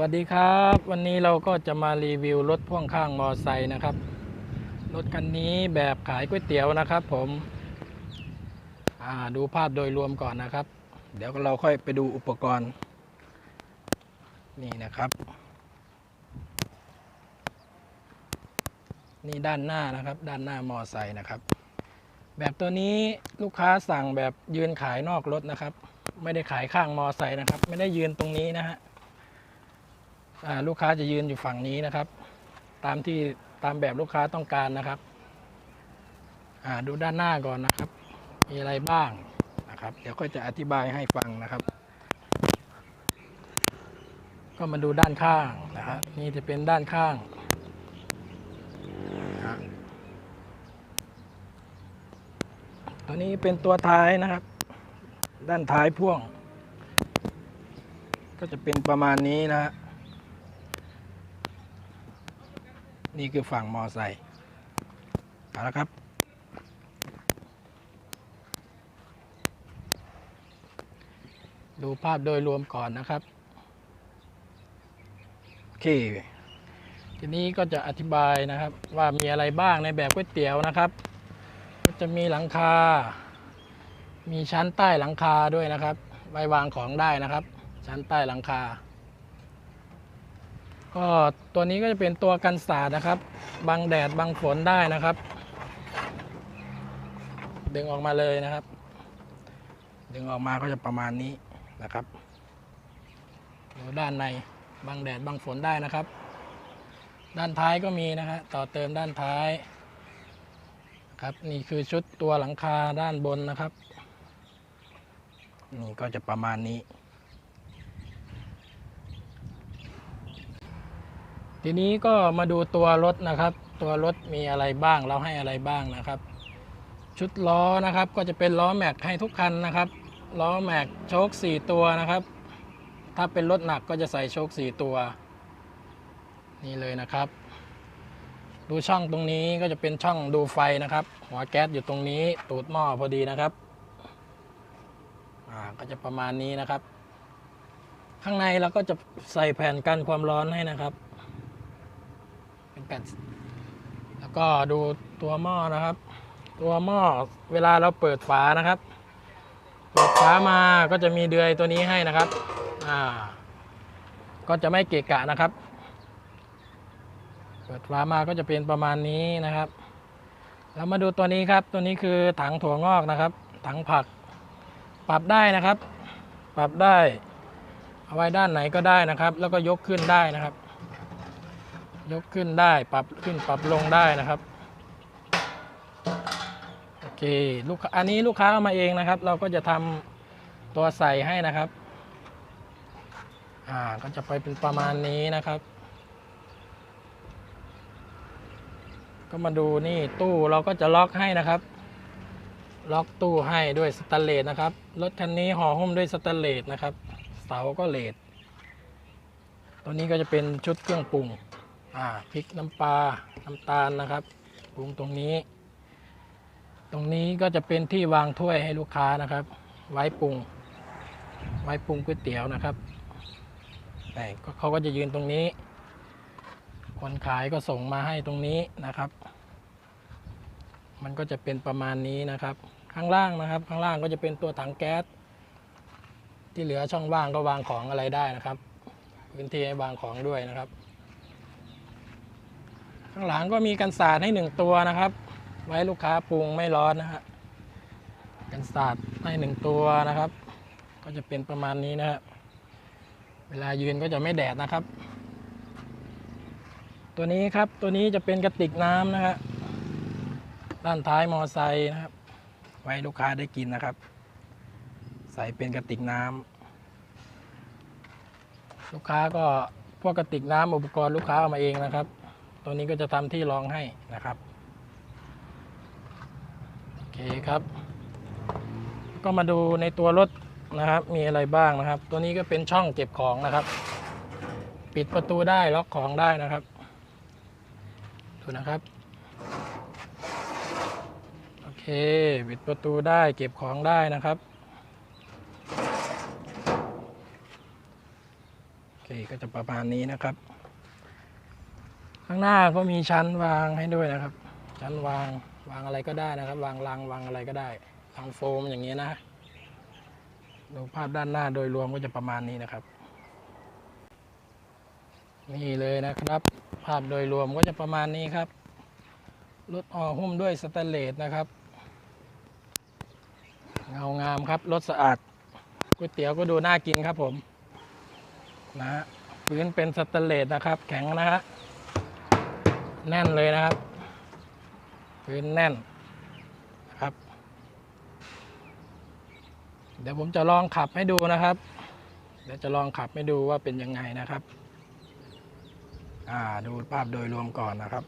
วัสดีครับ วันนี้เราก็จะมารีวิวรถพ่วงข้างมอไซค์นะครับ รถคันนี้แบบขายก๋วยเตี๋ยวนะครับ ผมดูภาพโดยรวมก่อนนะครับ เดี๋ยวเราค่อยไปดูอุปกรณ์ นี่นะครับ นี่ด้านหน้านะครับ ด้านหน้ามอไซค์นะครับ แบบตัวนี้ลูกค้าสั่งแบบยืนขายนอกรถนะครับ ไม่ได้ขายข้างมอไซค์นะครับ ไม่ได้ยืนตรงนี้นะฮะ ลูกค้าจะยืนอยู่ฝั่งนี้นะครับ ตามที่ตามแบบลูกค้าต้องการนะครับดูด้านหน้าก่อนนะครับ มีอะไรบ้างนะครับ เดี๋ยวก็จะอธิบายให้ฟังนะครับ ก็มาดูด้านข้างนะครับนี่จะเป็นด้านข้างตัวนี้เป็นตัวท้ายนะครับ ด้านท้ายพ่วง ก็จะเป็นประมาณนี้นะฮะ นี่คือฝั่งมอไซค์เอาละครับ ดูภาพโดยรวมก่อนนะครับ โอเค ทีนี้ก็จะอธิบายนะครับว่ามีอะไรบ้างในแบบก๋วยเตี๋ยวนะครับ ก็จะมีหลังคา มีชั้นใต้หลังคาด้วยนะครับ ไว้วางของได้นะครับ ชั้นใต้หลังคา ก็ตัวนี้ก็จะเป็นตัวกันสาดนะครับ บังแดดบังฝนได้นะครับ ดึงออกมาเลยนะครับ ดึงออกมาก็จะประมาณนี้นะครับดูด้านในบังแดดบังฝนได้นะครับ ด้านท้ายก็มีนะฮะต่อเติมด้านท้ายครับนี่คือชุดตัวหลังคาด้านบนนะครับ นี่ก็จะประมาณนี้ ทีนี้ก็มาดูตัวรถนะครับ ตัวรถมีอะไรบ้างเราให้อะไรบ้างนะครับ ชุดล้อนะครับ ก็จะเป็นล้อแม็กให้ทุกคันนะครับล้อแม็กโชค4ตัวนะครับ ถ้าเป็นรถหนักก็จะใส่โชค4ตัว นี่เลยนะครับ ดูช่องตรงนี้ก็จะเป็นช่องดูไฟนะครับ หัวแก๊สอยู่ตรงนี้ตูดหม้อพอดีนะครับอ่าก็จะประมาณนี้นะครับ ข้างในเราก็จะใส่แผ่นกันความร้อนให้นะครับ เป็นแผ่นแล้วก็ดูตัวหม้อนะครับ ตัวหม้อเวลาเราเปิดฝานะครับ เปิดฝามาก็จะมีเดือยตัวนี้ให้นะครับอ่าก็จะไม่เกะกะนะครับ เปิดฝามาก็จะเป็นประมาณนี้นะครับแล้วมาดูตัวนี้ครับ ตัวนี้คือถังถั่วงอกนะครับ ถังผัก ปรับได้นะครับ ปรับได้ เอาไว้ด้านไหนก็ได้นะครับ แล้วก็ยกขึ้นได้นะครับ ยกขึ้นได้ปรับขึ้นปรับลงได้นะครับโอเคลูกค้าอันนี้ลูกค้าเอามาเองนะครับ เราก็จะทำตัวใส่ให้นะครับอ่าก็จะไปเป็นประมาณนี้นะครับ ก็มาดูนี่ตู้เราก็จะล็อกให้นะครับ ล็อกตู้ให้ด้วยสแตนเลสนะครับรถคันนี้ห่อหุ้มด้วยสแตนเลสนะครับเสาก็เลสตัวนี้ก็จะเป็นชุดเครื่องปรุง อ่าพริกน้ำปลา น้ำตาลนะครับปรุงตรงนี้ ตรงนี้ก็จะเป็นที่วางถ้วยให้ลูกค้านะครับ ไว้ปรุง ไว้ปรุงก๋วยเตี๋ยวนะครับแต่เขาก็จะยืนตรงนี้ คนขายก็ส่งมาให้ตรงนี้นะครับ มันก็จะเป็นประมาณนี้นะครับ ข้างล่างนะครับ ข้างล่างก็จะเป็นตัวถังแก๊สที่เหลือช่องว่างก็วางของอะไรได้นะครับ พื้นที่ให้วางของด้วยนะครับ ข้างหลังก็มีกันสาดให้หนึ่งตัวนะครับ ไว้ลูกค้าปรุงไม่ร้อนนะฮะกันสาดให้หนึ่งตัวนะครับ ก็จะเป็นประมาณนี้นะครับเวลายืนก็จะไม่แดดนะครับ ตัวนี้ครับตัวนี้จะเป็นกระติกน้ำนะครับด้านท้ายมอไซค์นะครับ ไว้ลูกค้าได้กินนะครับ ใส่เป็นกระติกน้ำลูกค้าก็พวกกระติกน้ำอุปกรณ์ลูกค้าเอามาเองนะครับ ตัวนี้ก็จะทำที่รองให้นะครับโอเคครับ ก็มาดูในตัวรถนะครับ มีอะไรบ้างนะครับ ตัวนี้ก็เป็นช่องเก็บของนะครับ ปิดประตูได้ล็อกของได้นะครับดูนะครับโอเคปิดประตูได้เก็บของได้นะครับโอเคก็จะประมาณนี้นะครับ ข้างหน้าก็มีชั้นวางให้ด้วยนะครับ ชั้นวางวางอะไรก็ได้นะครับ วางรางวางอะไรก็ได้วางโฟมอย่างนี้นะดูภาพด้านหน้าโดยรวมก็จะประมาณนี้นะครับ นี่เลยนะครับ ภาพโดยรวมก็จะประมาณนี้ครับรถออหุ้มด้วยสแตนเลสนะครับเงางามครับรถสะอาดก๋วยเตี๋ยวก็ดูน่ากินครับผมนะฮะพื้นเป็นสแตนเลสนะครับ แข็งนะฮะ แน่นเลยนะครับพื้นแน่นนะครับ เดี๋ยวผมจะลองขับให้ดูนะครับ เดี๋ยวจะลองขับให้ดูว่าเป็นยังไงนะครับ อ่าดูภาพโดยรวมก่อนนะครับ